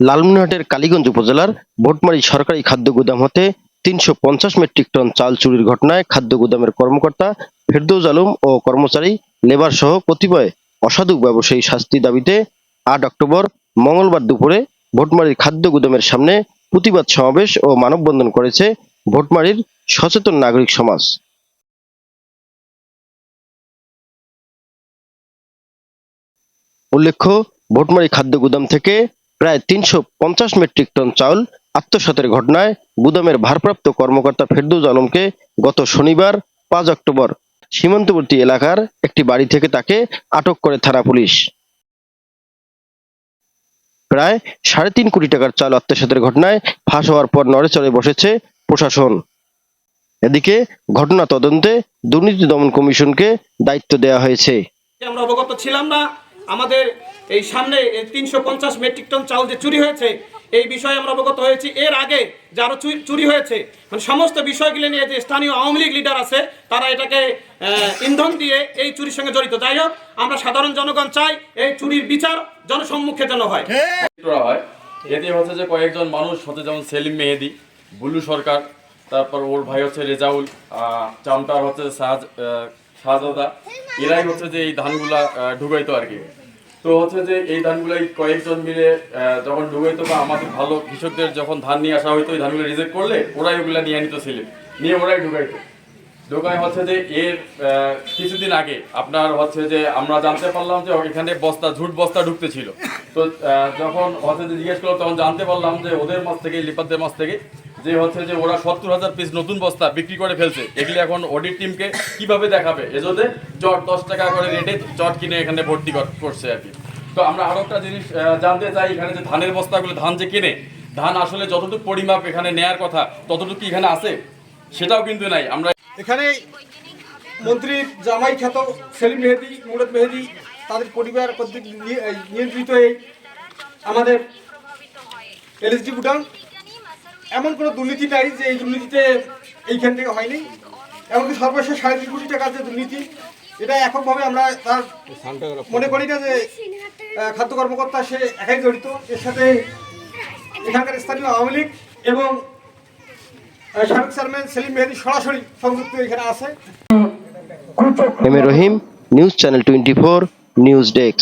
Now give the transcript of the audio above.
লালমনিরহাটের কালীগঞ্জ উপজেলার ভোটমারি সরকারি খাদ্য গুদাম হতে তিনশো পঞ্চাশ মেট্রিক টন চাল চুরির ঘটনায় খাদ্য গুদামের কর্মকর্তা ফেরদৌজ আলম ও কর্মচারী লেবার সহ কতিপয় অসাধু ব্যবসায়ী শাস্তি দাবিতে আট অক্টোবর মঙ্গলবার দুপুরে ভোটমারির খাদ্য গুদামের সামনে প্রতিবাদ সমাবেশ ও মানববন্ধন করেছে ভোটমারির সচেতন নাগরিক সমাজ। উল্লেখ্য ভোটমারি খাদ্য গুদাম থেকে প্রায় তিনশো পঞ্চাশ মেট্রিক টন চাউল আত্মসাতের ঘটনায় গুদামের ভারপ্রাপ্ত কর্মকর্তা ফেরদৌজ আলমকে গত শনিবার পাঁচ অক্টোবর সীমান্তবর্তী এলাকার একটি বাড়ি থেকে তাকে আটক করে থানা পুলিশ। প্রায় সাড়ে তিন কোটি টাকার চাল আত্মসাতের ঘটনায় ফাঁস হওয়ার পর নড়েচড়ে বসেছে প্রশাসন। এদিকে ঘটনা তদন্তে দুর্নীতি দমন কমিশনকে দায়িত্ব দেওয়া হয়েছে। আমরা অবগত ছিলাম না আমাদের এই সামনে তিনশো পঞ্চাশ মেট্রিক টন চাউল যে চুরি হয়েছে, এই বিষয়ে আমরা অবগত হয়েছি। এর আগে যে আরও চুরি- হয়েছে মানে সমস্ত বিষয়গুলো নিয়ে যে স্থানীয় আওয়ামী লীগ লিডার আছে, তারা এটাকে ইন্ধন দিয়ে এই চুরির সঙ্গে জড়িত। যাই হোক, আমরা সাধারণ জনগণ চাই এই চুরির বিচার জনসম্মুখে যেন হয়। এতে হচ্ছে যে কয়েকজন মানুষ হচ্ছে যেমন সেলিম মেহেদি, বুলু সরকার, তারপর ওর ভাই হচ্ছে রেজাউল চামটার হচ্ছে শাহজাদা এরাই হচ্ছে যে এই ধানগুলা ঢুকাইতো আর কি তো হচ্ছে যে এই ধানগুলাই কয়েকজন মিলে যখন ঢুকাইতো বা আমাদের ভালো কৃষকদের যখন ধান নিয়ে আসা হইতো ওই ধানগুলো রিজেক্ট করলে ওরাই ওগুলো নিয়ে নিত সেলিম নিয়ে ওরাই ঢুকাইতো। দোকানে হচ্ছে যে এর কিছুদিন আগে আপনার হচ্ছে যে আমরা জানতে পারলাম যে এখানে বস্তা, ঝুট বস্তা ঢুকতে ছিল তো যখন হচ্ছে যে জিজ্ঞেস করলাম, তখন জানতে পারলাম যে ওদের মাছ থেকে, লিপারদের মাছ থেকে যে হচ্ছে যে ওরা সত্তর হাজার পিস নতুন বস্তা বিক্রি করে ফেলছে, এগুলি এখন অডিট টিমকে কীভাবে দেখাবে? এজোতে চট দশ টাকা করে রেটে চট কিনে এখানে ভর্তি কর- করছে আর কি। তো আমরা আরও একটা জিনিস জানতে চাই এখানে যে ধানের বস্তাগুলো, ধান যে কিনে, ধান আসলে যতটুকু পরিমাপ এখানে নেয়ার কথা, ততটুকু কি এখানে আছে? সেটাও কিন্তু নাই। আমরা এখানে মন্ত্রী জামাই খ্যাত সেলিম মেহেদি, মুরাদ মেহেদি, তাদের পরিবার কর্তৃক নিয়ন্ত্রিত এই আমাদের এলএসডি ভুটান এমন কোনো দুর্নীতি নাই যে এই দুর্নীতিতে এইখান থেকে হয়নি। এমনকি সর্বশেষ সাড়ে তিন কোটি টাকার যে দুর্নীতি, এটা এককভাবে আমরা তার মনে করি না যে খাদ্য কর্মকর্তা সে একাই জড়িত। এর সাথে এখানকার স্থানীয় আওয়ামী লীগ এবং সাবেক চেয়ারম্যান সেলিম মেহেদি সরাসরি সংযুক্ত এখানে আছে। M Rahim, news channel twenty four, news desk.